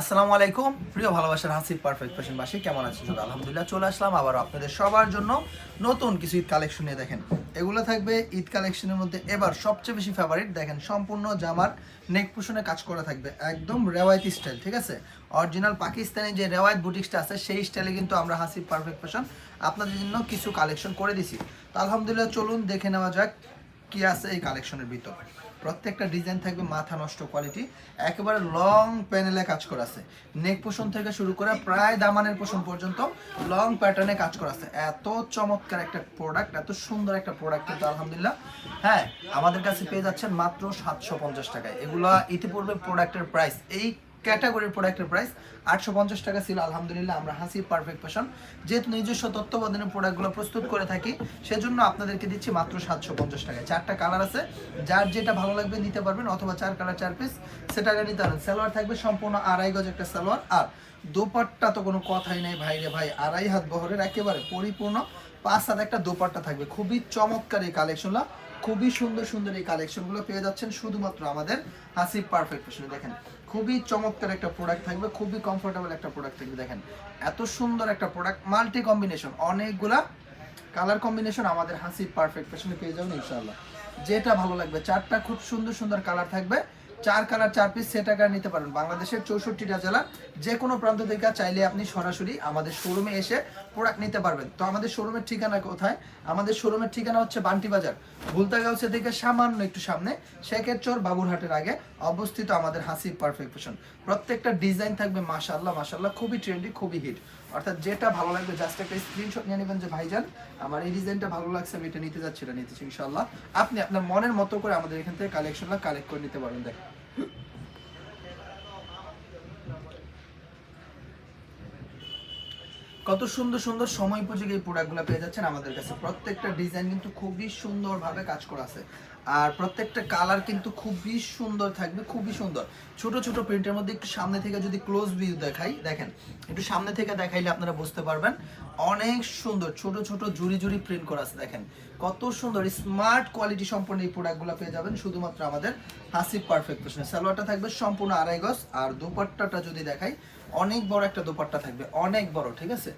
আসসালামু আলাইকুম। প্রিয় ভালোবাসার হাসিব পারফেক্ট ফ্যাশনবাসী কেমন আছেন আলহামদুলিল্লাহ চলে আসলাম আবার আপনাদের সবার জন্য নতুন কিছু ঈদ কালেকশন নিয়ে দেখেন। এগুলো থাকবে ঈদ কালেকশনের মধ্যে এবার সবচেয়ে বেশি ফেভারিট দেখেন, সম্পূর্ণ জামার নেক পুশনে কাজ করা থাকবে, একদম রেওয়ায়তি স্টাইল ঠিক আছে? অরিজিনাল পাকিস্তানি যে রেওয়ায়ত বুটিক্সটা আছে, সেই স্টাইলে কিন্তু আমরা হাসিব পারফেক্ট ফ্যাশন আপনাদের জন্য কিছু কালেকশন করে দিছি। তো আলহামদুলিল্লাহ চলুন দেখে নেওয়া যাক কি আছে এই কালেকশনের ভিতর। প্রত্যেকটা ডিজাইন থাকবে মাথা নষ্ট কোয়ালিটি। একেবারে লং প্যানেলে কাজ করা আছে। নেক পোষণ থেকে শুরু করে প্রায় দামানের পোষণ পর্যন্ত লং প্যাটার্নে কাজ করা আছে। এত চমৎকার একটা প্রোডাক্ট এত সুন্দর একটা প্রোডাক্ট কিন্তু আলহামদুলিল্লাহ। হ্যাঁ আমাদের কাছে পেয়ে যাচ্ছেন মাত্র সাতশো পঞ্চাশ টাকায়। এগুলা ইতিপূর্বে প্রোডাক্টের প্রাইস এই ক্যাটাগরির প্রোডাক্টের প্রাইস আটশো পঞ্চাশ টাকা ছিল, আলহামদুলিল্লাহ আমরা হাসি পারফেক্ট ফ্যাশন যেহেতু নিজস্ব তত্ত্বাবধানের প্রোডাক্টগুলো প্রস্তুত করে থাকি, সেজন্য আপনাদেরকে দিচ্ছি মাত্র সাতশো পঞ্চাশ টাকায় চারটা কালার আছে, যার যেটা ভালো লাগবে নিতে পারবেন, অথবা চার কালার চার পিস সেটাকে নিতে পারবেন। সালোয়ার থাকবে সম্পূর্ণ আড়াই গজ একটা সালোয়ার। আর দোপাট্টা তো কোনো কথাই নেই, ভাই রে ভাই, আড়াই হাত বহরের একেবারে পরিপূর্ণ। পাঁচ হাত একটা দোপাট্টা থাকবে। খুবই চমৎকার এই কালেকশনটা খুবই সুন্দর সুন্দর এই কালেকশনগুলো পেয়ে যাচ্ছেন শুধুমাত্র আমাদের হাসি পারফেক্ট ফ্যাশনে দেখেন, খুবই চমৎকার একটা প্রোডাক্ট থাকবে, খুবই কমফোর্টেবল একটা প্রোডাক্ট থাকবে। দেখেন, এত সুন্দর একটা প্রোডাক্ট মাল্টি কম্বিনেশন অনেকগুলা কালার কম্বিনেশন আমাদের হাসি পারফেক্ট ফ্যাশনে পেয়ে যাবেন ইনশাআল্লাহ। যেটা ভালো লাগবে, চারটা খুব সুন্দর সুন্দর কালার থাকবে। চার কালার, চার পিস সেট আকার নিতে পারেন। বাংলাদেশের চৌষট্টিটা জেলা যে কোনো প্রান্ত থেকে চাইলে আপনি সরাসরি আমাদের শোরুমে এসে প্রোডাক্ট নিতে পারবেন। তো আমাদের শোরুমের ঠিকানা কোথায়? আমাদের শোরুমের ঠিকানা হচ্ছে বান্টি বাজার ভুলতাগাউসে থেকে সামান্য একটু সামনে শেখের চর বাবুরহাটের আগে অবস্থিত আমাদের হাসি পারফেক্ট ফ্যাশন প্রত্যেকটা ডিজাইন থাকবে মাশাল্লাহ মাশাল্লাহ খুবই ট্রেন্ডি খুবই হিট অর্থাৎ যেটা ভালো লাগবে জাস্ট একটা স্ক্রিনশট নিয়ে নেবেন যে, ভাইজান, আমার এই ডিজাইনটা ভালো লাগছে, আমি এটা নিতে যাচ্ছি, এটা নিতেছি ইনশাল্লাহ আপনি আপনার মনের মতো করে আমাদের এখান থেকে কালেকশনটা কালেক্ট করে নিতে পারবেন, দেখেন। কত সুন্দর সুন্দর সময় উপযোগী এই প্রোডাক্টগুলো পেয়ে যাচ্ছেন আমাদের কাছে। প্রত্যেকটা ডিজাইন কিন্তু খুবই সুন্দরভাবে কাজ করা আছে। আর প্রত্যেকটা কালার কিন্তু খুবই সুন্দর থাকবে, খুবই সুন্দর। ছোট ছোট প্রিন্টের মধ্যে একটু সামনে থেকে যদি ক্লোজ ভিউ দেখাই, দেখেন, একটু সামনে থেকে দেখাইলে আপনারা বুঝতে পারবেন, অনেক সুন্দর ছোট ছোট জুড়ি জুড়ি প্রিন্ট করা আছে, দেখেন। কত সুন্দর স্মার্ট কোয়ালিটি সম্পন্ন এই প্রোডাক্টগুলো পেয়ে যাবেন শুধুমাত্র আমাদের হাসিব পারফেক্ট সালোয়ারটা থাকবে সম্পূর্ণ আড়াই গজ, আর দুপাট্টাটা যদি দেখাই, অনেক বড় একটা দোপাট্টা থাকবে, অনেক বড়, ঠিক আছে?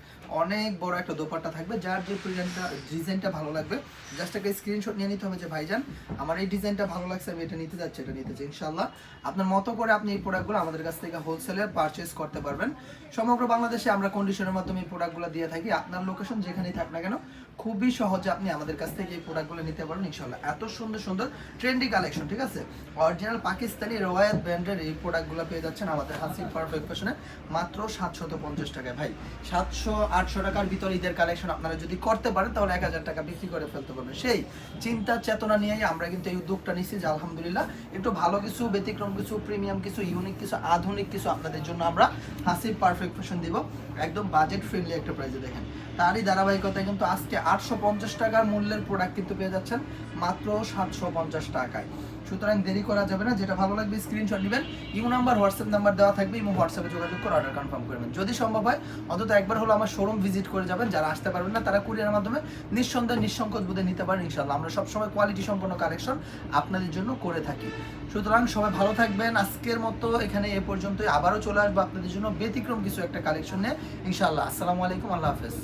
অনেক বড় একটা দোপাট্টা থাকবে, যার যে ডিজাইনটা ডিজাইনটা ভালো লাগবে। জাস্ট একটা স্ক্রিনশট নিয়ে নিতে হবে যে, ভাইজান, আমার এই ডিজাইনটা ভালো লাগছে, আমি এটা নিতে যাচ্ছি, এটা নিতে চাই ইনশাল্লাহ আপনার মতো করে আপনি এই প্রোডাক্টগুলো আমাদের কাছ থেকে হোলসেলে পারচেস করতে পারবেন। সমগ্র বাংলাদেশে আমরা কন্ডিশনের মাধ্যমে এই প্রোডাক্টগুলো দিয়ে থাকি। আপনার লোকেশন যেখানেই থাক না কেন খুবই সহজে আপনি আমাদের কাছ থেকে এই প্রোডাক্টগুলো নিতে পারেন ইনশাল্লাহ এত সুন্দর সুন্দর ট্রেন্ডি কালেকশন ঠিক আছে? অরিজিনাল পাকিস্তানি রোয়ায়াত ব্র্যান্ডের এই প্রোডাক্টগুলো পেয়ে যাচ্ছেন আমাদের হাসি পারফেক্ট ফ্যাশনে মাত্র সাতশত পঞ্চাশ টাকায়। ভাই, সাতশো, আটশো টাকার ভিতরে ঈদের কালেকশন আপনারা যদি করতে পারেন, তাহলে এক হাজার টাকা বিক্রি করে ফেলতে পারবেন। সেই চিন্তা চেতনা নিয়েই আমরা কিন্তু এই উদ্যোগটা নিচ্ছি যে, আলহামদুলিল্লাহ, একটু ভালো কিছু, ব্যতিক্রম কিছু প্রিমিয়াম কিছু ইউনিক কিছু, আধুনিক কিছু আপনাদের জন্য আমরা হাসি পারফেক্ট ফ্যাশন দিব। একদম বাজেট ফ্রেন্ডলি একটা প্রাইসে দেখেন। তারই ধারাবাহিকতায় কিন্তু আজকে আটশো পঞ্চাশ টাকার মূল্যের প্রোডাক্ট কিন্তু পেয়ে যাচ্ছেন মাত্র সাতশো পঞ্চাশ টাকায়। সুতরাং দেরি করা যাবে না, যেটা ভালো লাগবে স্ক্রিনশট নেবেন। ইমো নাম্বার হোয়াটসঅ্যাপ নাম্বার দেওয়া থাকবে, ইমো হোয়াটসঅ্যাপে যোগাযোগ করে অর্ডার কনফার্ম করবেন যদি সম্ভব হয়, অন্তত একবার হলো আমার শোরুম ভিজিট করে যাবেন, যারা আসতে পারবেন না, তারা কুরিয়ার মাধ্যমে নিঃসন্দেহে নিঃসংকোচ বোধে নিতে পারেন ইনশাল্লাহ আমরা সবসময় কোয়ালিটি সম্পন্ন কালেকশন আপনাদের জন্য করে থাকি। সুতরাং সবাই ভালো থাকবেন। আজকের মতো এখানে এ পর্যন্তই। আবারও চলে আসব আপনাদের জন্য ব্যতিক্রম কিছু একটা কালেকশন নিয়ে। ইনশাল্লাহ আসসালামু আলাইকুম। আল্লাহ হাফেজ।